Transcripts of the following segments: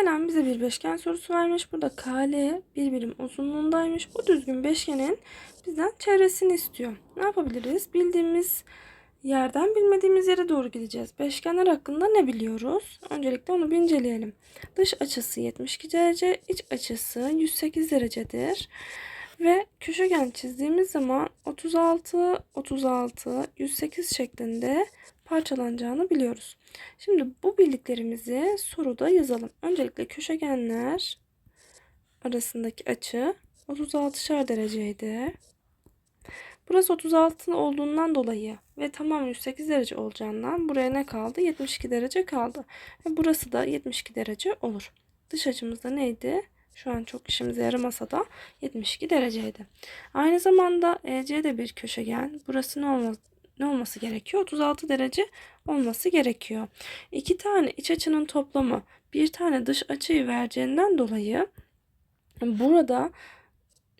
Selam bize bir beşgen sorusu vermiş. Burada KL bir birim uzunluğundaymış. Bu düzgün beşgenin bizden çevresini istiyor. Ne yapabiliriz? Bildiğimiz yerden bilmediğimiz yere doğru gideceğiz. Beşgenler hakkında ne biliyoruz? Öncelikle onu bir inceleyelim. Dış açısı 72 derece, iç açısı 108 derecedir. Ve köşegen çizdiğimiz zaman 36, 36, 108 şeklinde parçalanacağını biliyoruz. Şimdi bu bildiklerimizi soruda yazalım. Öncelikle köşegenler arasındaki açı 36'şer dereceydi. Burası 36 olduğundan dolayı ve tamam 108 derece olacağından buraya ne kaldı? 72 derece kaldı. Ve burası da 72 derece olur. Dış açımız da neydi? Şu an çok işimize yaramasa da 72 dereceydi. Aynı zamanda EC de bir köşegen. Burası ne olması, ne olması gerekiyor? 36 derece olması gerekiyor. İki tane iç açının toplamı bir tane dış açıyı vereceğinden dolayı burada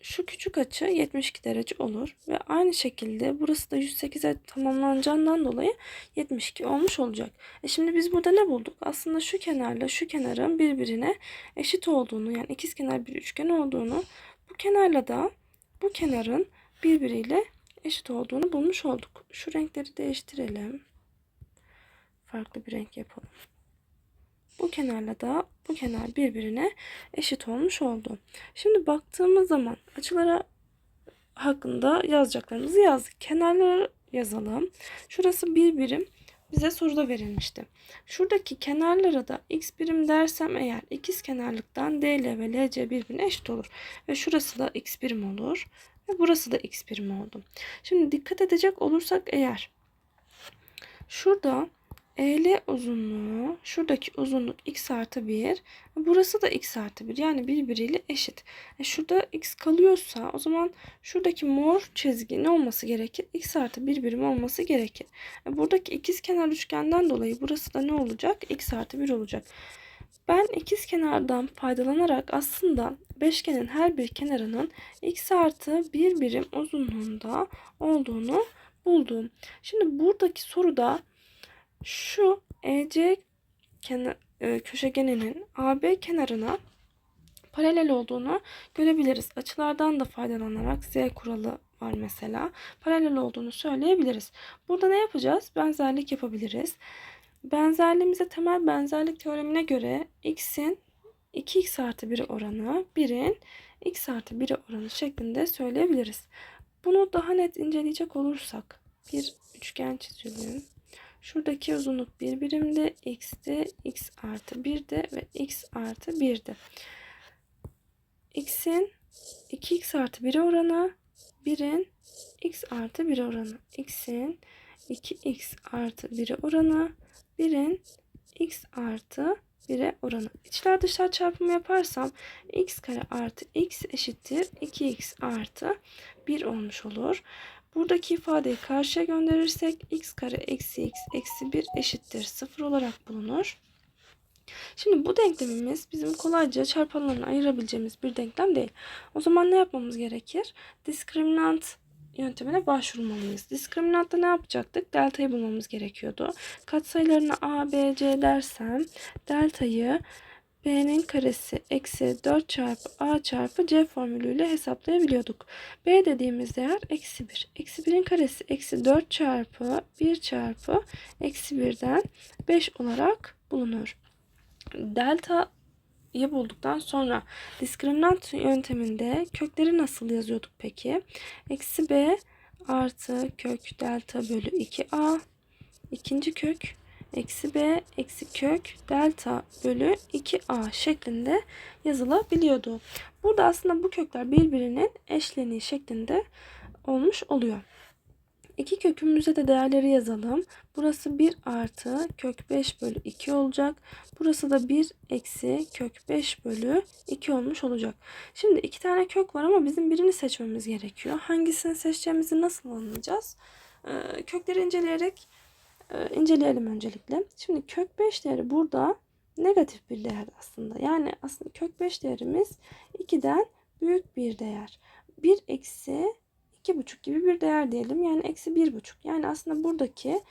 şu küçük açı 72 derece olur ve aynı şekilde burası da 108'e tamamlanacağından dolayı 72 olmuş olacak. E şimdi biz burada ne bulduk? Aslında şu kenarla şu kenarın birbirine eşit olduğunu yani ikizkenar bir üçgen olduğunu bu kenarla da bu kenarın birbiriyle eşit olduğunu bulmuş olduk. Şu renkleri değiştirelim. Farklı bir renk yapalım. Bu kenarla da bu kenar birbirine eşit olmuş oldu. Şimdi baktığımız zaman açılara hakkında yazacaklarımızı yazdık. Kenarları yazalım. Şurası bir birim bize soruda verilmişti. Şuradaki kenarlara da x birim dersem eğer ikiz kenarlıktan DL ve LC birbirine eşit olur. Ve şurası da x birim olur. Ve burası da x birim oldu. Şimdi dikkat edecek olursak eğer şurada EL uzunluğu şuradaki uzunluk x artı 1 burası da x artı 1 yani birbiriyle eşit. E şurada x kalıyorsa o zaman şuradaki mor çizgi ne olması gerekir? x artı 1 birim olması gerekir. E buradaki ikiz kenar üçgenden dolayı burası da ne olacak? x artı 1 olacak. Ben ikiz kenardan faydalanarak aslında beşgenin her bir kenarının x artı 1 birim uzunluğunda olduğunu buldum. Şimdi buradaki soruda şu EC kenar, e, köşegeninin AB kenarına paralel olduğunu görebiliriz. Açılardan da faydalanarak Z kuralı var mesela. Paralel olduğunu söyleyebiliriz. Burada ne yapacağız? Benzerlik yapabiliriz. Benzerliğimize temel benzerlik teoremine göre x'in 2x artı 1 oranı 1'in x artı 1 oranı şeklinde söyleyebiliriz. Bunu daha net inceleyecek olursak bir üçgen çizelim. Şuradaki uzunluk bir birimde x'de x artı 1'de ve x artı 1'de. x'in 2x artı 1 oranı 1'in x artı 1 oranı. x'in 2x artı 1 oranı 1'in x artı 1'e oranı. İçler dışlar çarpımı yaparsam x kare artı x eşittir 2x artı 1 olmuş olur. Buradaki ifadeyi karşıya gönderirsek x kare eksi x eksi 1 eşittir 0 olarak bulunur. Şimdi bu denklemimiz bizim kolayca çarpanlarını ayırabileceğimiz bir denklem değil. O zaman ne yapmamız gerekir? Diskriminant yöntemine başvurmalıyız. Diskriminatta ne yapacaktık? Delta'yı bulmamız gerekiyordu. Katsayılarına a, b, c dersem delta'yı b'nin karesi eksi 4 çarpı a çarpı c formülüyle hesaplayabiliyorduk. b dediğimiz değer eksi 1. Eksi 1'in karesi eksi 4 çarpı 1 çarpı eksi 1'den 5 olarak bulunur. Delta'yı bulduktan sonra diskriminant yönteminde kökleri nasıl yazıyorduk peki? Eksi b artı kök delta bölü 2a ikinci kök eksi b eksi kök delta bölü 2a şeklinde yazılabiliyordu. Burada aslında bu kökler birbirinin eşleniği şeklinde olmuş oluyor. İki kökümüze de değerleri yazalım. Burası 1 artı kök 5 bölü 2 olacak. Burası da 1 eksi kök 5 bölü 2 olmuş olacak. Şimdi iki tane kök var ama bizim birini seçmemiz gerekiyor. Hangisini seçeceğimizi nasıl anlayacağız? Ee, kökleri inceleyerek e, inceleyelim öncelikle. Şimdi kök 5 değeri burada negatif bir değer aslında. Yani aslında kök 5 değerimiz 2'den büyük bir değer. 1 eksi 2,5 gibi bir değer diyelim. Yani eksi 1,5. Yani aslında buradaki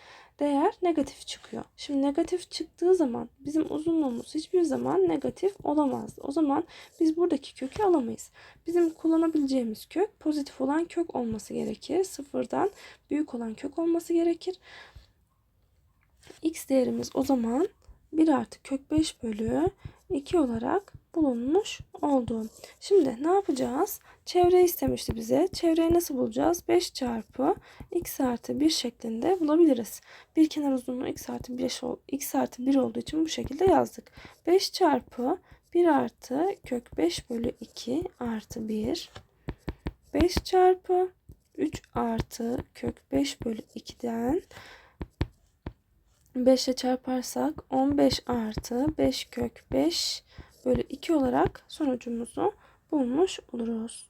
değer negatif çıkıyor. Şimdi negatif çıktığı zaman bizim uzunluğumuz hiçbir zaman negatif olamaz. O zaman biz buradaki kökü alamayız. Bizim kullanabileceğimiz kök pozitif olan kök olması gerekir. Sıfırdan büyük olan kök olması gerekir. X değerimiz o zaman 1 artı kök 5 bölü 2 olarak bulunmuş oldu. Şimdi ne yapacağız? Çevre istemişti bize. Çevreyi nasıl bulacağız? 5 çarpı x artı 1 şeklinde bulabiliriz. Bir kenar uzunluğu x artı 1, ol- x artı 1 olduğu için bu şekilde yazdık. 5 çarpı 1 artı kök 5 bölü 2 artı 1. 5 çarpı 3 artı kök 5 bölü 2'den 5 ile çarparsak 15 artı 5 kök 5 bölü 2 olarak sonucumuzu bulmuş oluruz.